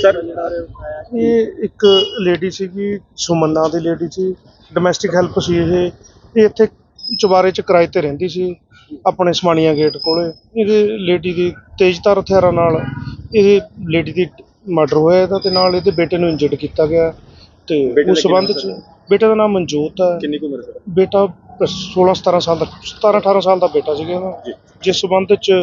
Sir, ਇਹ ਇੱਕ lady ਸੀਗੀ ਸੁਮਨ ਨਾਂ ਦੀ ਲੇਡੀ ਸੀ ਡੋਮੈਸਟਿਕ ਹੈਲਪ ਸੀ ਇਹ। ਇਹ ਇੱਥੇ ਚੁਬਾਰੇ ਚ ਕਿਰਾਏ ਤੇ ਰਹਿੰਦੀ ਸੀ ਆਪਣੇ ਸਮਾਣੀਆਂ ਗੇਟ ਕੋਲੇ। ਇਹਦੇ ਲੇਡੀ ਦੀ ਤੇਜ਼ਧਾਰ ਹਥਿਆਰਾਂ ਨਾਲ ਇਹ ਲੇਡੀ ਦੀ ਮਰਡਰ ਹੋਇਆ ਇਹਦਾ ਤੇ ਨਾਲ ਇਹਦੇ ਬੇਟੇ ਨੂੰ ਇੰਜਰਡ ਕੀਤਾ ਗਿਆ। ਤੇ ਉਸ ਸੰਬੰਧ ਚ? ਬੇਟੇ ਦਾ ਨਾਮ ਮਨਜੋਤ ਹੈ। ਕਿੰਨੀ ਉਮਰ ਹੈ ਬੇਟਾ 16 17 ਸਾਲ ਦਾ 17 18 ਸਾਲ ਦਾ ਬੇਟਾ ਸੀਗਾ ਇਹਦਾ। ਜਿਸ ਸੰਬੰਧ ਚ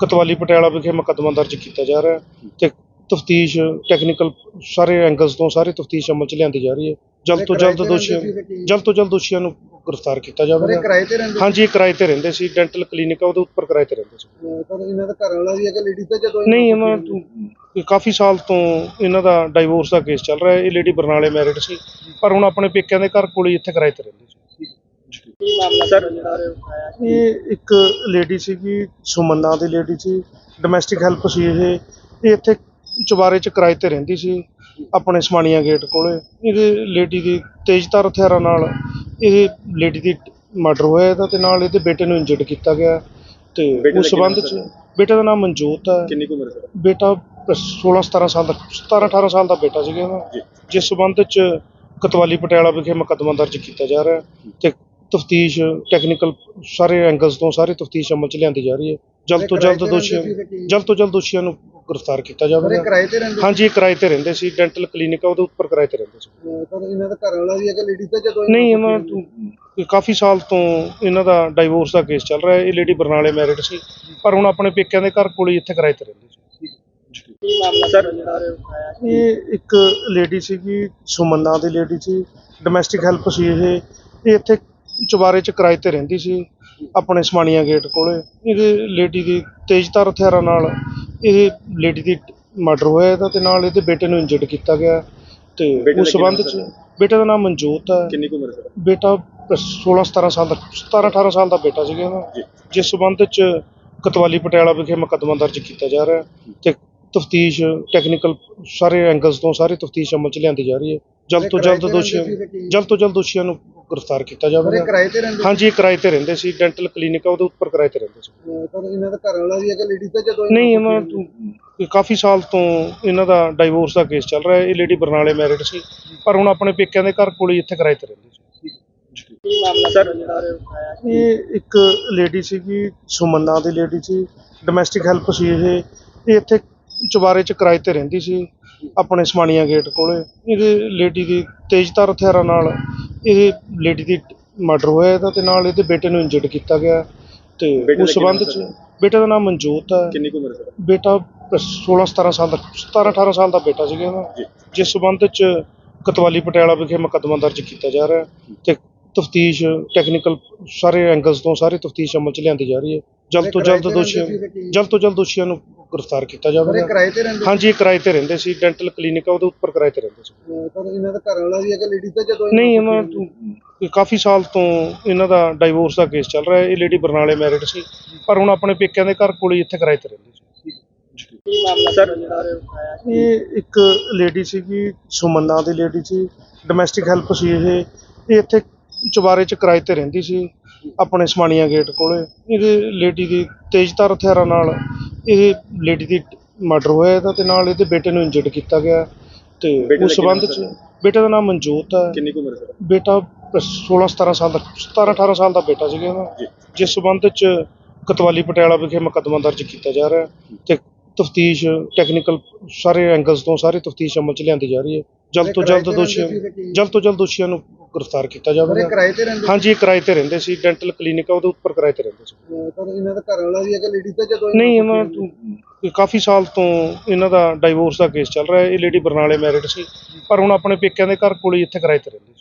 ਕਤਵਾਲੀ ਪਟਿਆਲਾ ਵਿਖੇ ਮੁਕੱਦਮਾ ਦਰਜ ਕੀਤਾ ਜਾ ਰਿਹਾ ਤੇ ਤਫਤੀਸ਼ ਟੈਕਨੀਕਲ ਸਾਰੇ ਐਂਗਲਸ ਤੋਂ ਸਾਰੀ ਤਫਤੀਸ਼ ਅਮਲ ਚ ਲਿਆਂਦੀ ਜਾ ਰਹੀ ਹੈ। ਜਲਦ ਤੋਂ ਜਲਦ ਦੋਸ਼ੀਆਂ ਜਲਦ ਤੋਂ ਜਲਦ ਦੋਸ਼ੀਆਂ ਨੂੰ ਗ੍ਰਿਫਤਾਰ ਕੀਤਾ ਜਾਵੇਗਾ। ਕਿਰਾਏ ਤੇ ਰਹਿੰਦੇ ਹਾਂਜੀ ਇਹ ਕਿਰਾਏ ਤੇ ਰਹਿੰਦੇ ਸੀ। ਡੈਂਟਲ ਕਲੀਨਿਕ ਆ ਉਹਦੇ ਉੱਪਰ ਕਿਰਾਏ ਤੇ ਰਹਿੰਦੇ ਸੀ। ਅਹ ਪਰ ਇਹਨਾਂ ਦਾ ਘਰ ਵਾਲਾ ਵੀ ਹੈ ਕਿ ਲੇਡੀਜ਼ ਦਾ ਜਦੋਂ ਨਹੀਂ ਇਹਨਾਂ ਕਾਫੀ ਸਾਲ ਤੋਂ ਇਹਨਾਂ ਦਾ ਡਾਈਵੋਰਸ ਦਾ ਕੇਸ ਚੱਲ ਰਿਹਾ ਹੈ। ਇਹ ਲੇਡੀ ਬਰਨਾਲੇ ਮੈਰਿਡ ਸੀ। ਪਰ ਹੁਣ ਆਪਣੇ ਪੇਕਿਆਂ ਦੇ ਘਰ ਕੋਲ ਹੀ ਇੱਥੇ ਕਿਰਾਏ ਤੇ ਰਹਿੰਦੀ ਸੀ। ਸਰ, ਇਹ ਇੱਕ ਲੇਡੀ ਸੀਗੀ ਸੁਮਨ ਨਾਂ ਦੀ ਲੇਡੀ ਸੀ। ਡੋਮੈਸਟਿਕ ਹੈਲਪ ਸੀ ਇਹ। ਇਹ ਇੱਥੇ ਚੁਬਾਰੇ ਚ ਕਿਰਾਏ ਤੇ ਰਹਿੰਦੀ ਸੀ ਆਪਣੇ ਸਮਾਣੀਆਂ ਗੇਟ ਕੋਲੇ। ਇਹਦੇ ਲੇਡੀ ਦੀ ਤੇਜ਼ਧਾਰ ਹਥਿਆਰਾਂ ਨਾਲ ਇਹ ਲੇਡੀ ਦੀ ਮਰਡਰ ਹੋਇਆ ਇਹਦਾ ਤੇ ਨਾਲ ਇਹਦੇ ਬੇਟੇ ਨੂੰ ਇੰਜਰਡ ਕੀਤਾ ਗਿਆ ਤੇ ਉਸ ਸੰਬੰਧ ਚ? ਬੇਟੇ ਦਾ ਨਾਮ ਮਨਜੋਤ ਹੈ। ਕਿੰਨੀ ਕੁ ਉਮਰ ਹੈ ਬੇਟਾ 16 17 ਸਾਲ ਦਾ 17 18 ਸਾਲ ਦਾ ਬੇਟਾ ਸੀਗਾ ਇਹਦਾ। ਜੀ। ਜਿਸ ਸੰਬੰਧ ਚ ਕਤਵਾਲੀ ਪਟਿਆਲਾ ਵਿਖੇ ਮੁਕੱਦਮਾ ਦਰਜ ਕੀਤਾ ਜਾ ਰਿਹਾ ਤੇ ਤਫਤੀਸ਼ ਟੈਕਨੀਕਲ ਸਾਰੇ ਐਂਗਲਸ ਤੋਂ ਸਾਰੀ ਤਫਤੀਸ਼ ਅਮਲ ਚ ਲਿਆਂਦੀ ਜਾ ਰਹੀ ਹੈ। ਜਲਦ ਤੋਂ ਜਲਦ ਦੋਸ਼ੀਆਂ ਜਲਦ ਤੋਂ ਜਲਦ ਦੋਸ਼ੀਆਂ ਨੂੰ ਗ੍ਰਿਫਤਾਰ ਕੀਤਾ ਜਾਵੇਗਾ। ਕਿਰਾਏ ਤੇ ਰਹਿੰਦੇ ਹਾਂਜੀ ਇਹ ਕਿਰਾਏ ਤੇ ਰਹਿੰਦੇ ਸੀ। ਡੈਂਟਲ ਕਲੀਨਿਕ ਆ ਉਹਦੇ ਉੱਪਰ ਕਿਰਾਏ ਤੇ ਰਹਿੰਦੇ ਸੀ। ਇਹਨਾਂ ਦਾ ਘਰ ਵਾਲਾ ਵੀ ਹੈ ਕਿ ਜਦੋਂ ਨਹੀਂ ਇਹਨਾਂ ਤੋਂ ਇਹ ਕਾਫੀ ਸਾਲ ਤੋਂ ਇਹਨਾਂ ਦਾ ਡਾਈਵੋਰਸ ਦਾ ਕੇਸ ਚੱਲ ਰਿਹਾ। ਹੈ ਇਹ ਲੇਡੀ ਬਰਨਾਲੇ ਮੈਰਿਡ ਸੀ। ਪਰ ਹੁਣ ਆਪਣੇ ਪੇਕਿਆਂ ਦੇ ਘਰ ਕੋਲ ਹੀ ਇੱਥੇ ਕਿਰਾਏ ਤੇ ਰਹਿੰਦੀ ਸੀ। ਸਰ, ਇਹ ਇੱਕ ਲੇਡੀ ਸੀਗੀ ਸੁਮਨ ਨਾਂ ਦੀ ਲੇਡੀ ਸੀ। ਡੋਮੈਸਟਿਕ ਹੈਲਪ ਸੀ ਇਹ। ਇਹ ਇੱਥੇ ਚੁਬਾਰੇ ਚ ਕਿਰਾਏ ਤੇ ਰਹਿੰਦੀ ਸੀ ਆਪਣੇ ਸਮਾਣੀਆਂ ਗੇਟ ਕੋਲੇ। ਇਹਦੇ ਲੇਡੀ ਦੀ ਤੇਜ਼ਧਾਰ ਹਥਿਆਰਾਂ ਨਾਲ ਇਹ ਲੇਡੀ ਦੀ ਮਰਡਰ ਹੋਇਆ ਇਹਦਾ ਤੇ ਨਾਲ ਇਹਦੇ ਬੇਟੇ ਨੂੰ ਇੰਜਰਡ ਕੀਤਾ ਗਿਆ। ਤੇ ਬੇਟੇ ਦਾ ਉਸ ਕੀ ਨਾਮ ਸੰਬੰਧ ਚ ਸਰ? ਬੇਟੇ ਦਾ ਨਾਮ ਮਨਜੋਤ ਹੈ। ਕਿੰਨੀ ਕੁ ਉਮਰ ਹੈ ਬੇਟਾ 16 17 ਸਾਲ ਦਾ 17 18 ਸਾਲ ਦਾ ਬੇਟਾ ਸੀਗਾ ਇਹਦਾ। ਜੀ। ਜਿਸ ਸੰਬੰਧ ਚ ਕਤਵਾਲੀ ਪਟਿਆਲਾ ਵਿਖੇ ਮੁਕੱਦਮਾ ਦਰਜ ਕੀਤਾ ਜਾ ਰਿਹਾ ਹੈ ਤੇ ਤਫਤੀਸ਼ ਟੈਕਨੀਕਲ ਸਾਰੇ ਐਂਗਲਸ ਤੋਂ ਸਾਰੀ ਤਫਤੀਸ਼ ਅਮਲ ਚ ਲਿਆਂਦੀ ਜਾ ਰਹੀ ਹੈ। ਜਲਦ ਤੋਂ ਜਲਦ ਦੋਸ਼ੀਆਂ ਜਲਦ ਤੋਂ ਜਲਦ ਦੋਸ਼ੀਆਂ ਨੂੰ ਗ੍ਰਿਫਤਾਰ ਕੀਤਾ ਸਰ ਜਾਵੇਗਾ ਕਿਰਾਏ ਤੇ ਰਹਿੰਦੇ ਹਾਂਜੀ ਇਹ ਕਿਰਾਏ ਤੇ ਰਹਿੰਦੇ ਸੀ। ਡੈਂਟਲ ਕਲੀਨਿਕ ਆ ਉਹਦੇ ਉੱਪਰ ਕਿਰਾਏ ਤੇ ਰਹਿੰਦੇ ਸੀ। ਅਹ ਪਰ ਇਹਨਾਂ ਦਾ ਘਰ ਵਾਲਾ ਵੀ ਹੈ ਕਿ ਲੇਡੀਜ਼ ਦਾ ਜਦੋਂ ਨਹੀਂ ਇਹਨਾਂ ਤੋਂ ਇਹ ਕਾਫੀ ਸਾਲ ਤੋਂ ਇਹਨਾਂ ਦਾ ਡਾਈਵੋਰਸ ਦਾ ਕੇਸ ਚੱਲ ਰਿਹਾ ਹੈ। ਇਹ ਲੇਡੀ ਬਰਨਾਲੇ ਮੈਰਿਡ ਸੀ। ਪਰ ਹੁਣ ਆਪਣੇ ਪੇਕਿਆਂ ਦੇ ਘਰ ਕੋਲ ਹੀ ਇੱਥੇ ਕਿਰਾਏ ਤੇ ਰਹਿੰਦੀ ਸੀ। ਸਰ, ਇਹ ਇੱਕ ਲੇਡੀ ਸੀਗੀ ਸੁਮਨ ਨਾਂ ਦੀ ਲੇਡੀ ਸੀ। ਡੋਮੈਸਟਿਕ ਹੈਲਪ ਸੀ ਇਹ। ਇਹ ਇੱਥੇ ਚੁਬਾਰੇ ਚ ਕਿਰਾਏ ਤੇ ਰਹਿੰਦੀ ਸੀ ਆਪਣੇ ਸਮਾਣੀਆਂ ਗੇਟ ਕੋਲੇ। ਇਹਦੇ ਲੇਡੀ ਦੀ ਤੇਜ਼ਧਾਰ ਹਥਿਆਰਾਂ ਨਾਲ ਇਹ ਲੇਡੀ ਦੀ ਮਰਡਰ ਹੋਇਆ ਇਹਦਾ ਤੇ ਨਾਲ ਇਹਦੇ ਬੇਟੇ ਨੂੰ ਇੰਜਰਡ ਕੀਤਾ ਗਿਆ ਤੇ ਬੇਟੇ ਦਾ ਉਸ ਕੀ ਨਾਮ ਸੰਬੰਧ ਚ ਸਰ? ਬੇਟੇ ਦਾ ਨਾਮ ਮਨਜੋਤ ਹੈ। ਕਿੰਨੀ ਕੁ ਉਮਰ ਹੈ ਸਰ? ਬੇਟਾ 16 17 ਸਾਲ ਦਾ 17 18 ਸਾਲ ਦਾ ਬੇਟਾ ਸੀਗਾ ਇਹਦਾ। ਜੀ। ਜਿਸ ਸੰਬੰਧ ਚ ਕਤਵਾਲੀ ਪਟਿਆਲਾ ਵਿਖੇ ਮੁਕੱਦਮਾ ਦਰਜ ਕੀਤਾ ਜਾ ਰਿਹਾ ਹੈ ਤੇ ਤਫਤੀਸ਼ ਟੈਕਨੀਕਲ ਸਾਰੇ ਐਂਗਲਸ ਤੋਂ ਸਾਰੀ ਤਫਤੀਸ਼ ਅਮਲ ਚ ਲਿਆਂਦੀ ਜਾ ਰਹੀ ਹੈ। ਜਲਦ ਤੋਂ ਜਲਦ ਦੋਸ਼ੀਆਂ ਜਲਦ ਤੋਂ ਜਲਦ ਦੋਸ਼ੀਆਂ ਨੂੰ ਗ੍ਰਿਫਤਾਰ ਕੀਤਾ ਸਰ ਇਹ ਜਾਵੇਗਾ ਕਿਰਾਏ ਤੇ ਰਹਿੰਦੇ ਹਾਂਜੀ ਇਹ ਕਿਰਾਏ ਤੇ ਰਹਿੰਦੇ ਸੀ। ਡੈਂਟਲ ਕਲੀਨਿਕ ਆ ਉਹਦੇ ਉੱਪਰ ਕਿਰਾਏ ਤੇ ਰਹਿੰਦੇ ਸੀ। ਪਰ ਇਹਨਾਂ ਦਾ ਘਰ ਵਾਲਾ ਵੀ ਹੈ ਕਿ ਲੇਡੀਜ਼ ਦਾ ਜਦੋਂ ਨਹੀਂ ਇਹਨਾਂ ਤੋਂ ਇਹ ਕਾਫੀ ਸਾਲ ਤੋਂ ਇਹਨਾਂ ਦਾ ਡਾਈਵੋਰਸ ਦਾ ਕੇਸ ਚੱਲ ਰਿਹਾ ਹੈ। ਇਹ ਲੇਡੀ ਬਰਨਾਲੇ ਮੈਰਿਡ ਸੀ। ਪਰ ਹੁਣ ਆਪਣੇ ਪੇਕਿਆਂ ਦੇ ਘਰ ਕੋਲ ਹੀ ਇੱਥੇ ਕਿਰਾਏ ਤੇ ਰਹਿੰਦੀ ਸੀ। ਸਰ, ਇਹ ਇੱਕ ਲੇਡੀ ਸੀਗੀ ਸੁਮਨ ਨਾਂ ਦੀ ਲੇਡੀ ਸੀ। ਡੋਮੈਸਟਿਕ ਹੈਲਪ ਸੀ ਇਹ। ਇਹ ਇੱਥੇ ਚੁਬਾਰੇ ਚ ਕਿਰਾਏ ਤੇ ਰਹਿੰਦੀ ਸੀ ਆਪਣੇ ਸਮਾਣੀਆਂ ਗੇਟ ਕੋਲੇ। ਇਹਦੇ ਲੇਡੀ ਦੀ ਤੇਜ਼ਧਾਰ ਹਥਿਆਰਾਂ ਨਾਲ ਇਹ ਲੇਡੀ ਦੀ ਮਰਡਰ ਹੋਇਆ ਇਹਦਾ ਤੇ ਨਾਲ ਇਹਦੇ ਬੇਟੇ ਨੂੰ ਇੰਜਰਡ ਕੀਤਾ ਗਿਆ ਤੇ ਬੇਟੇ ਦਾ ਉਸ ਸੰਬੰਧ ਚ ਸਰ? ਬੇਟੇ ਦਾ ਨਾਮ ਮਨਜੋਤ ਹੈ ਕਿੰਨੀ ਕੁ ਉਮਰ ਹੈ ਸਰ ਬੇਟਾ 16 17 ਸਾਲ ਦਾ 17 18 ਸਾਲ ਦਾ ਬੇਟਾ ਸੀਗਾ ਇਹਦਾ। ਜਿਸ ਸੰਬੰਧ ਚ ਕਤਵਾਲੀ ਪਟਿਆਲਾ ਵਿਖੇ ਮੁਕੱਦਮਾ ਦਰਜ ਕੀਤਾ ਜਾ ਰਿਹਾ ਹੈ ਤੇ ਤਫਤੀਸ਼ ਟੈਕਨੀਕਲ ਸਾਰੇ ਐਂਗਲਸ ਤੋਂ ਸਾਰੀ ਤਫਤੀਸ਼ ਅਮਲ ਚ ਲਿਆਂਦੀ ਜਾ ਰਹੀ ਹੈ ਜਲਦ ਤੋਂ ਜਲਦ ਦੋਸ਼ੀਆਂ ਜਲਦ ਤੋਂ ਜਲਦ ਦੋਸ਼ੀਆਂ ਨੂੰ ਗ੍ਰਿਫਤਾਰ ਕੀਤਾ ਸਰ ਇਹ ਜਾਵੇਗਾ ਕਿਰਾਏ ਤੇ ਰਹਿੰਦੇ ਹਾਂਜੀ ਇਹ ਕਿਰਾਏ ਤੇ ਰਹਿੰਦੇ ਸੀ। ਡੈਂਟਲ ਕਲੀਨਿਕ ਆ ਉਹਦੇ ਉੱਪਰ ਕਿਰਾਏ ਤੇ ਰਹਿੰਦੇ ਸੀ। ਪਰ ਇਹਨਾਂ ਦਾ ਘਰ ਵਾਲਾ ਵੀ ਹੈ ਕਿ ਲੇਡੀਜ਼ ਦਾ ਜਦੋਂ ਨਹੀਂ ਇਹਨਾਂ ਕਾਫੀ ਸਾਲ ਤੋਂ ਇਹਨਾਂ ਦਾ ਡਾਈਵੋਰਸ ਦਾ ਕੇਸ ਚੱਲ ਰਿਹਾ ਹੈ। ਇਹ ਲੇਡੀ ਬਰਨਾਲੇ ਮੈਰਿਡ ਸੀ। ਪਰ ਹੁਣ ਆਪਣੇ ਪੇਕਿਆਂ ਦੇ ਘਰ ਕੋਲ ਹੀ ਇੱਥੇ ਕਿਰਾਏ ਤੇ ਰਹਿੰਦੀ